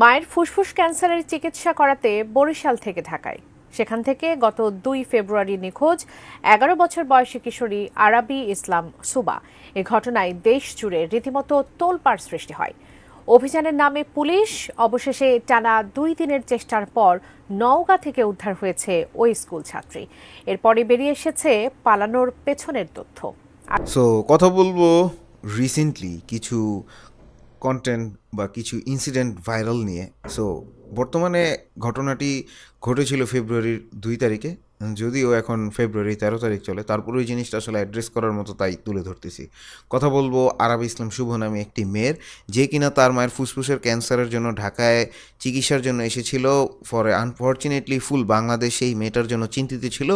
মায়ের ফুসফুস ক্যান্সারের চিকিৎসা করাতে বরিশাল থেকে ঢাকায়। সেখান থেকে গত দুই ফেব্রুয়ারি নিখোঁজ এগারো বছর বয়সী কিশোরী আরাবি ইসলাম সুবা। এ ঘটনায় দেশ জুড়ে রীতিমতো তোলপাড় সৃষ্টি হয়। অভিযানের নামে পুলিশ অবশেষে টানা দুই দিনের চেষ্টার পর নওগাঁ থেকে উদ্ধার হয়েছে ওই স্কুল ছাত্রী। এরপরে বেরিয়ে এসেছে পালানোর পেছনের তথ্য। সো কথা বলব রিসেন্টলি কিছু কন্টেন্ট বা কিছু ইনসিডেন্ট ভাইরাল নিয়ে। সো বর্তমানে ঘটনাটি ঘটেছিল ফেব্রুয়ারির দুই তারিখে, যদিও এখন ফেব্রুয়ারি তেরো তারিখ চলে। তারপরে ওই জিনিসটা আসলে অ্যাড্রেস করার মতো তাই তুলে ধরতেছি। কথা বলব আরব ইসলাম শুভ নামে একটি মেয়ের, যে কিনা তার মায়ের ফুসফুসের ক্যান্সারের জন্য ঢাকায় চিকিৎসার জন্য এসেছিল। ফরে আনফর্চুনেটলি ফুল বাংলাদেশ সেই মেয়েটার জন্য চিন্তিত ছিল,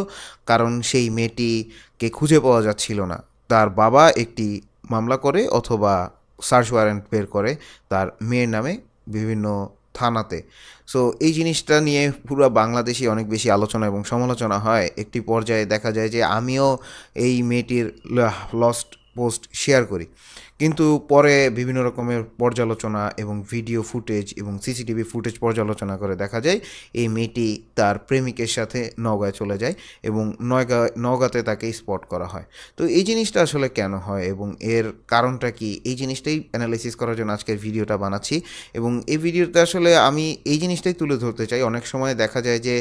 কারণ সেই মেয়েটিকে খুঁজে পাওয়া যাচ্ছিল না। তার বাবা একটি মামলা করে অথবা সার্চ ওয়ারেন্ট বের করে তার মেয়ের নামে বিভিন্ন থানাতে। সো এই জিনিসটা নিয়ে পুরো বাংলাদেশে অনেক বেশি আলোচনা এবং সমালোচনা হয়। একটি পর্যায়ে দেখা যায় যে আমিও এই মেয়েটির লস্ট পোস্ট শেয়ার করি। কিন্তু পরে বিভিন্ন রকমের পর্যালোচনা এবং ভিডিও ফুটেজ এবং সিসিটিভি ফুটেজ পর্যালোচনা করে দেখা যায়, এই মেয়েটি তার প্রেমিকের সাথে নওগাঁয় চলে যায় এবং নয়গা, নওগাঁতে তাকে স্পট করা হয়। তো এই জিনিসটা আসলে কেন হয় এবং এর কারণটা কি? এই জিনিসটাই অ্যানালাইসিস করার জন্য আজকের ভিডিওটা বানাচ্ছি এবং এই ভিডিওতে আসলে আমি এই জিনিসটাই তুলে ধরতে চাই। অনেক সময় দেখা যায় যে,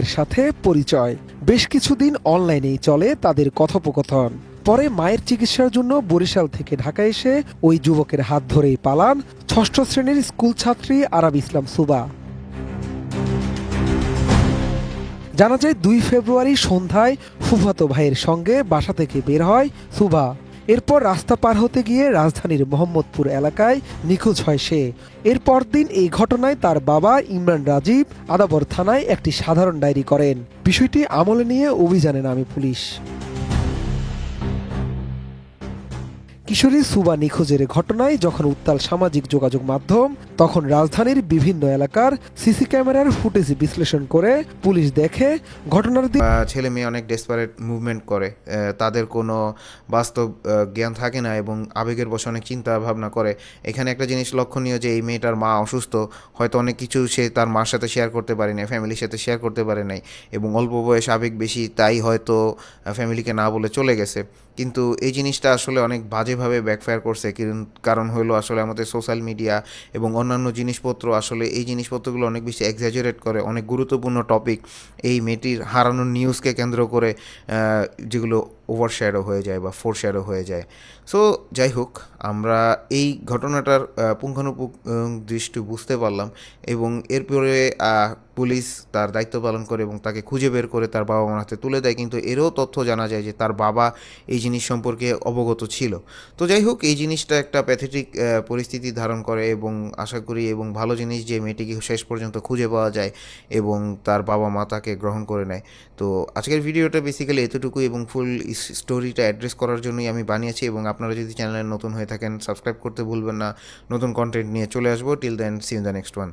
এর সাথে পরিচয়। বেশ কিছুদিন অনলাইনেই চলে তাদের কথোপকথন। পরে মায়ের চিকিৎসার জন্য বরিশাল থেকে ঢাকা এসে ওই যুবকের হাত ধরেই পালান ষষ্ঠ শ্রেণির স্কুল ছাত্রী আরাব ইসলাম সুবা। জানা যায় দুই ফেব্রুয়ারি সন্ধ্যায় ফুফাতো ভাইয়ের সঙ্গে বাসা থেকে বের হয় সুবা। এরপর রাস্তা পার হতে গিয়ে রাজধানীর মোহাম্মদপুর এলাকায় নিখোঁজ হয় সে। এরপর দিন এই ঘটনায় তার বাবা ইমরান রাজীব আদাবর থানায় একটি সাধারণ ডায়েরি করেন। বিষয়টি আমলে নিয়ে অভিযানে নামে পুলিশ। কিশোরী সুবা নিখোঁজের ঘটনায় যখন উত্তাল সামাজিক যোগাযোগ মাধ্যম, তখন রাজধানীর বিভিন্ন এলাকার সিসি ক্যামেরার ফুটেজ বিশ্লেষণ করে পুলিশ দেখে ঘটনার দিন ছেলে মেয়ে অনেক ডেসপারেট মুভমেন্ট করে। তাদের কোনো বাস্তব জ্ঞান থাকে না এবং আবেগের বসে অনেক চিন্তা ভাবনা করে। এখানে একটা জিনিস লক্ষণীয় যে, এই মেয়েটার মা অসুস্থ, হয়তো অনেক কিছু সে তার মার সাথে শেয়ার করতে পারে নাই ফ্যামিলির সাথে শেয়ার করতে পারে নাই এবং অল্প বয়স আবেগ বেশি, তাই হয়তো ফ্যামিলিকে না বলে চলে গেছে। কিন্তু এই জিনিসটা আসলে অনেক বাজেভাবে ব্যাকফায়ার করছে, কারণ হলো আসলে আমাদের সোশ্যাল মিডিয়া এবং অন্যান্য জিনিসপত্র আসলে এই জিনিসপত্রগুলো অনেক বেশি এক্সাজারেট করে, অনেক গুরুত্বপূর্ণ টপিক এই মেয়েটির হারানোর নিউজকে কেন্দ্র করে যেগুলো ওভারশ্যাডো হয়ে যায় বা ফোরশ্যাডো হয়ে যায়। সো যাই হোক, আমরা এই ঘটনাটার পুঙ্খানুপুঙ্খ দৃষ্টি বুঝতে পারলাম এবং এরপরে পুলিশ তার দায়িত্ব পালন করে এবং তাকে খুঁজে বের করে তার বাবা মার হাতে তুলে দেয়। কিন্তু এরও তথ্য জানা যায় যে তার বাবা এই জিনিস সম্পর্কে অবগত ছিল। তো যাই হোক, এই জিনিসটা একটা প্যাথেটিক পরিস্থিতি ধারণ করে এবং আশা করি এবং ভালো জিনিস যে মেয়েটিকে শেষ পর্যন্ত খুঁজে পাওয়া যায় এবং তার বাবা মা তাকে গ্রহণ করে নেয়। তো আজকের ভিডিওটা বেসিক্যালি এতটুকু এবং ফুল স্টোরিটা অ্যাড্রেস করার জন্যই আমি বানিয়েছি এবং আপনারা যদি চ্যানেলে নতুন হয়ে থাকেন সাবস্ক্রাইব করতে ভুলবেন না। নতুন কন্টেন্ট নিয়ে চলে আসব। Till then see in the next one